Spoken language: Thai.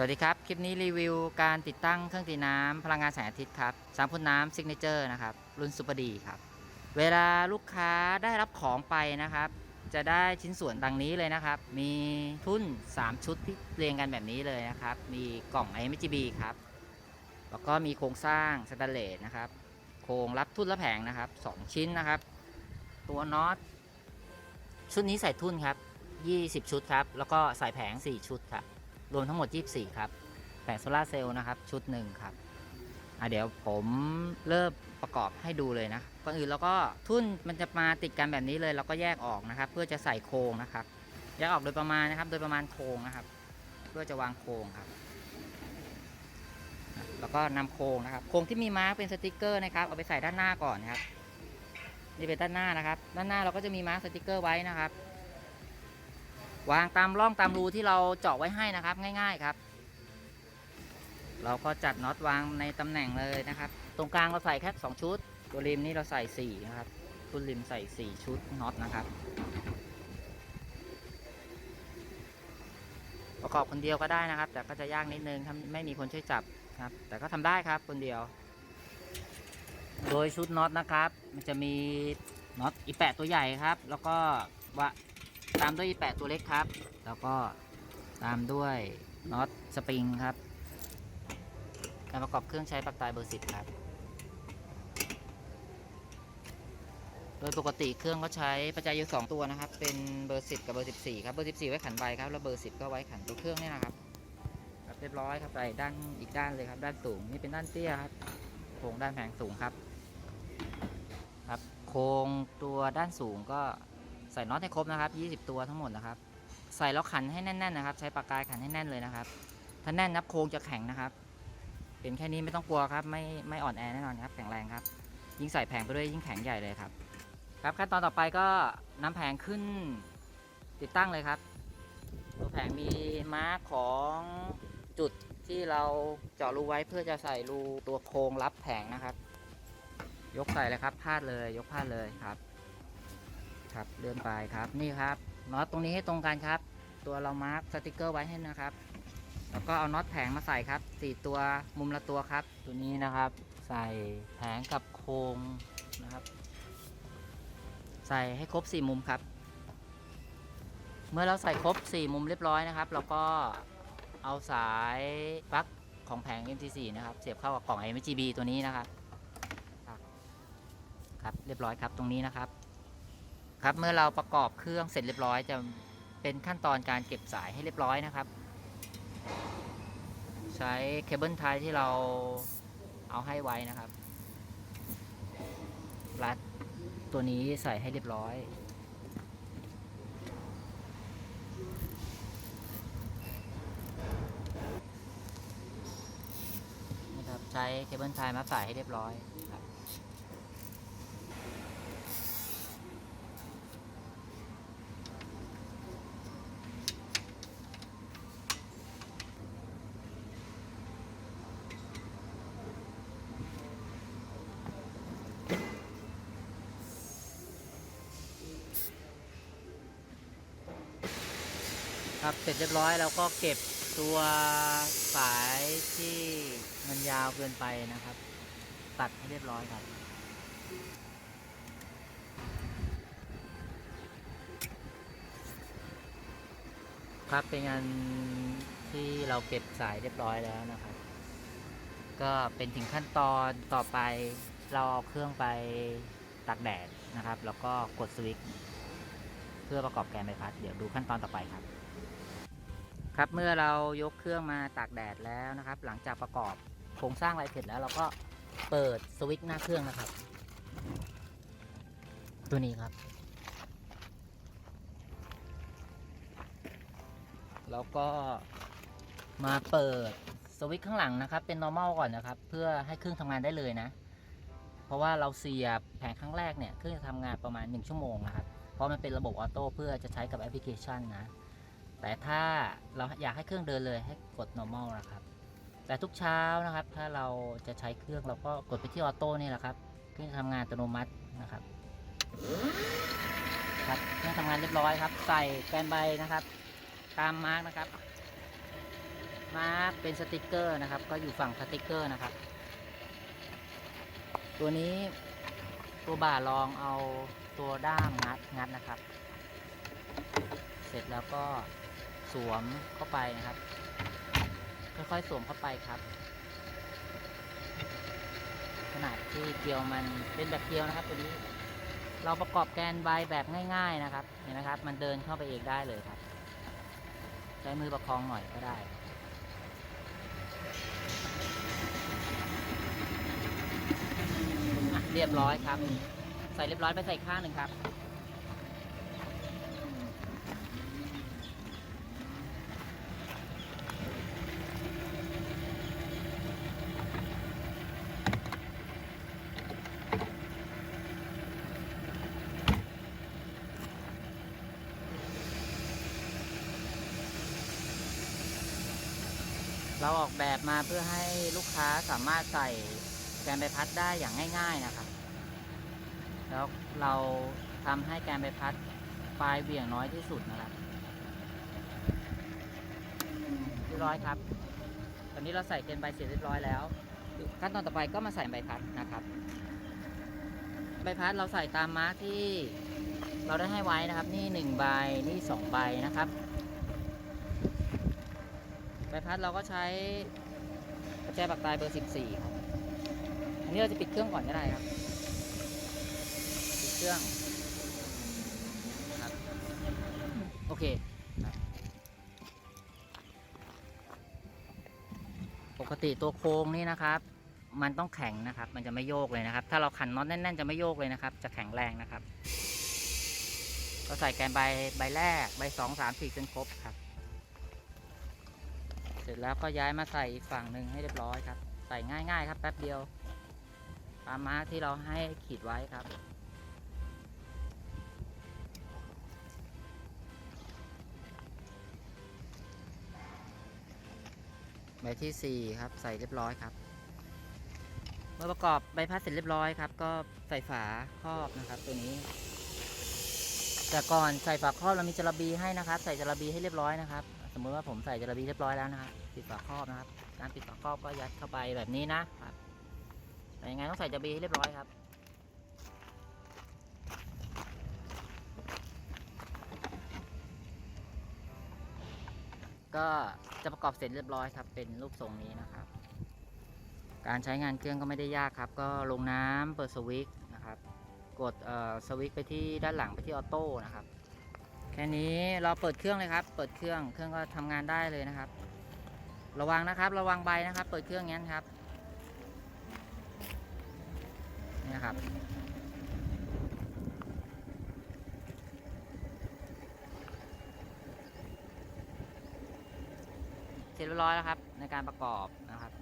สวัสดีครับ คลิปนี้รีวิวการติดตั้งเครื่องตีน้ำพลังงานแสงอาทิตย์ครับสามพ่นน้ำซิกเนเจอร์นะครับ รุ่นซูเปอร์ดีครับ เวลาลูกค้าได้รับของไปนะครับ จะได้ชิ้นส่วนดังนี้เลยนะครับ มีทุ่น 3 ชุดที่เรียงกันแบบนี้เลยนะครับ มีกล่อง IMGB ครับ แล้วก็มีโครงสร้างสแตนเลสนะครับ โครงรับทุ่นและแผงนะครับ 2 ชิ้นนะครับ ตัวน็อตชุดนี้ใส่ทุ่นครับ 20 ชุดครับ แล้วก็ใส่แผง 4 ชุดครับ รวมทั้งหมด 24 ครับแผงโซลาเซลล์นะครับ ชุดหนึ่งครับอะเดี๋ยวผมเริ่มประกอบให้ดูเลยนะก่อนอื่นเราก็ทุ่นมันจะมาติดกันแบบนี้เลยเราก็แยกออกนะครับ เพื่อจะใส่โครงนะครับแยกออกโดยประมาณนะครับ โดยประมาณโครงนะครับ เพื่อจะวางโครงครับ แล้วก็นำโครงนะครับ โครงที่มีมาร์กเป็นสติกเกอร์นะครับเอาไปใส่ด้านหน้าก่อนนะครับนี่เป็นด้านหน้านะครับ ด้านหน้าเราก็จะมีมาร์กสติกเกอร์ไว้นะครับ วางตามร่องตามรูที่เราเจาะไว้ให้นะครับ ง่าย ๆครับ เราก็จัดน็อตวางในตำแหน่งเลยนะครับ ตรงกลางเราใส่แค่2ชุด ตัวริมนี่เราใส่4นะครับตัวริมใส่ 4 ชุดน็อตนะครับ ประกอบคนเดียวก็ได้นะครับ แต่ก็จะยากนิดนึงถ้าไม่มีคนช่วยจับครับ แต่ก็ทำได้ครับคนเดียว โดยชุดน็อตนะครับ มันจะมีน็อตอีแปะตัวใหญ่ครับ แล้วก็วะ ตามด้วยแปะตัวเล็กครับ แล้วก็ตามด้วยน็อตสปริงครับ การประกอบเครื่องใช้ปลั๊กไตเบอร์สิบครับ โดยปกติเครื่องก็ใช้ปัจจัยอยู่สองตัวนะครับ เป็นเบอร์สิบกับเบอร์สิบสี่ครับ เบอร์สิบสี่ไว้ขันใบครับ แล้วเบอร์สิบก็ไว้ขันตัวเครื่องนี่นะครับครับเรียบร้อยครับไปด้านอีกด้านเลยครับ ด้านสูงนี่เป็นด้านเตี้ยครับโครงด้านแผงสูงครับ ครับ โครงตัวด้านสูงก็ ส่น็อตให้ครบนะครับ 20 ตัวทั้งหมดนะครับ ใส่แล้วขันให้แน่นๆนะครับ ใช้ปากกาขันให้แน่นเลยนะครับ ถ้าแน่นนับโครงจะแข็งนะครับ เป็นแค่นี้ไม่ต้องกลัวครับ ไม่ไม่อ่อนแอแน่นอนครับ แข็งแรงครับ ยิ่งใส่แผงไปด้วยยิ่งแข็งใหญ่เลยครับ ครับขั้นตอนต่อไปก็นำแผงขึ้นติดตั้งเลยครับ ตัวแผงมีมาร์กของจุดที่เราเจาะรูไว้เพื่อจะใส่รูตัวโครงรับแผงนะครับ ยกใส่เลยครับพาดเลยยกพาดเลยครับ ครับเลื่อนไปครับนี่ครับน็อตตรงนี้ให้ตรงกันครับ ตัวเรามาร์กสติกเกอร์ไว้ให้นะครับ แล้วก็เอาน็อตแผงมาใส่ครับสี่ตัวมุมละตัวครับ ตัวนี้นะครับ ใส่แผงกับโครงนะครับ ใส่ให้ครบสี่มุมครับ เมื่อเราใส่ครบสี่มุมเรียบร้อยนะครับเราก็เอาสายปลั๊กของแผง MT4 นะครับ เสียบเข้ากับกล่อง MGB ตัวนี้นะครับ ครับเรียบร้อยครับตรงนี้นะครับ ครับเมื่อเราประกอบเครื่องเสร็จเรียบร้อยจะเป็นขั้นตอนการเก็บสายให้เรียบร้อยนะครับ ใช้เคเบิลไทยที่เราเอาให้ไว้นะครับรัดตัวนี้ใส่ให้เรียบร้อยนี่ครับใช้เคเบิลไทยมาใส่ให้เรียบร้อย ครับเสร็จเรียบร้อยแล้วก็เก็บตัวสายที่มันยาวเกินไปนะครับ ตัดให้เรียบร้อยครับ ครับเป็นงานที่เราเก็บสายเรียบร้อยแล้วนะครับ ก็เป็นถึงขั้นตอนต่อไปเราเอาเครื่องไปตากแดดนะครับ แล้วก็กดสวิตช์เพื่อประกอบแกนใบพัด เดี๋ยวดูขั้นตอนต่อไปครับ ครับเมื่อเรายกเครื่องมาตากแดดแล้วนะครับ หลังจากประกอบโครงสร้างอะไรเสร็จแล้วเราก็เปิดสวิตช์หน้าเครื่องนะครับ ตัวนี้ครับ แล้วก็มาเปิดสวิตช์ข้างหลังนะครับ เป็น normal ก่อนนะครับ เพื่อให้เครื่องทำงานได้เลยนะ เพราะว่าเราเสียบแผงครั้งแรกเนี่ยเครื่องจะทำงานประมาณ 1 ชั่วโมงนะครับ เพราะมันเป็นระบบออโต้เพื่อจะใช้กับแอปพลิเคชันนะ แต่ถ้าเราอยากให้เครื่องเดินเลยให้กด normal นะครับ แต่ทุกเช้านะครับ ถ้าเราจะใช้เครื่องเราก็กดไปที่ออโต้นี่แหละครับ เครื่องทำงานอัตโนมัตินะครับ ครับเครื่องทำงานเรียบร้อยครับ ใส่แกนใบนะครับ ตามมาร์กนะครับ มาร์กเป็นสติกเกอร์นะครับ ก็อยู่ฝั่งสติกเกอร์นะครับ ตัวนี้ตัวบ่าลองเอาตัวด้ามงัดงัดนะครับ เสร็จแล้วก็ สวมเข้าไปนะครับ ค่อยๆสวมเข้าไปครับ ขนาดที่เกลียวมันเป็นแบบเกลียวนะครับตัวนี้ เราประกอบแกนใบแบบง่าย ๆนะครับ เห็นไหมครับ มันเดินเข้าไปเองได้เลยครับ ใช้มือประคองหน่อยก็ได้เรียบร้อยครับ ใส่เรียบร้อยไปใส่ข้างหนึ่งครับ เราออกแบบมาเพื่อให้ลูกค้าสามารถใส่แกนใบพัดได้อย่างง่าย ๆนะครับ แล้วเราทำให้แกนใบพัดปลายเบี่ยงน้อยที่สุดนะครับเรียบร้อยครับ ตอนนี้เราใส่แกนใบเสร็จเรียบร้อยแล้ว ขั้นตอนต่อไปก็มาใส่ใบพัดนะครับ ใบพัดเราใส่ตามมาร์กที่เราได้ให้ไว้นะครับ นี่หนึ่งใบ นี่สองใบนะครับ ใบพัดเราก็ใช้กระแจปักตายเบอร์ 14ครับอันนี้เราจะปิดเครื่องก่อนก็ได้ครับ ปิดเครื่องครับโอเคปกติตัวโค้งนี่นะครับ มันต้องแข็งนะครับ มันจะไม่โยกเลยนะครับ ถ้าเราขันน็อตแน่นๆจะไม่โยกเลยนะครับ จะแข็งแรงนะครับ ก็ใส่แกนใบใบแรกใบสองสามสี่จนครบครับ ร็จแล้วก็ย้ายมาใส่อีกฝั่งหนึ่งให้เรียบร้อยครับ ใส่ง่าย ๆ ครับแป๊บเดียวตามมาร์คที่เราให้ขีดไว้ครับ ใบที่ 4 ครับ ใส่เรียบร้อยครับ เมื่อประกอบใบพัดเสร็จเรียบร้อยครับ ก็ใส่ฝาครอบนะครับ ตัวนี้ แต่ก่อนใส่ฝาครอบเรามีจระบีให้นะครับ ใส่จระบีให้เรียบร้อยนะครับ มมติว่าผมใส่จระบีเรียบร้อยแล้วนะครับปิดฝาครอบนะครับ การปิดฝาครอบก็ยัดเข้าไปแบบนี้นะครับแต่ยังไงต้องใส่จระบีให้เรียบร้อยครับก็จะประกอบเสร็จเรียบร้อยครับ เป็นรูปทรงนี้นะครับ การใช้งานเครื่องก็ไม่ได้ยากครับ ก็ลงน้ำเปิดสวิตช์นะครับ กดสวิตช์ไปที่ด้านหลังไปที่ออโต้นะครับ ค่นี้เราเปิดเครื่องเลยครับ เปิดเครื่อง เครื่องก็ทำงานได้เลยนะครับ ระวังนะครับ ระวังใบนะครับ เปิดเครื่องงั้นครับ นี่นะครับ เสร็จเรียบร้อยแล้วครับ ในการประกอบนะครับ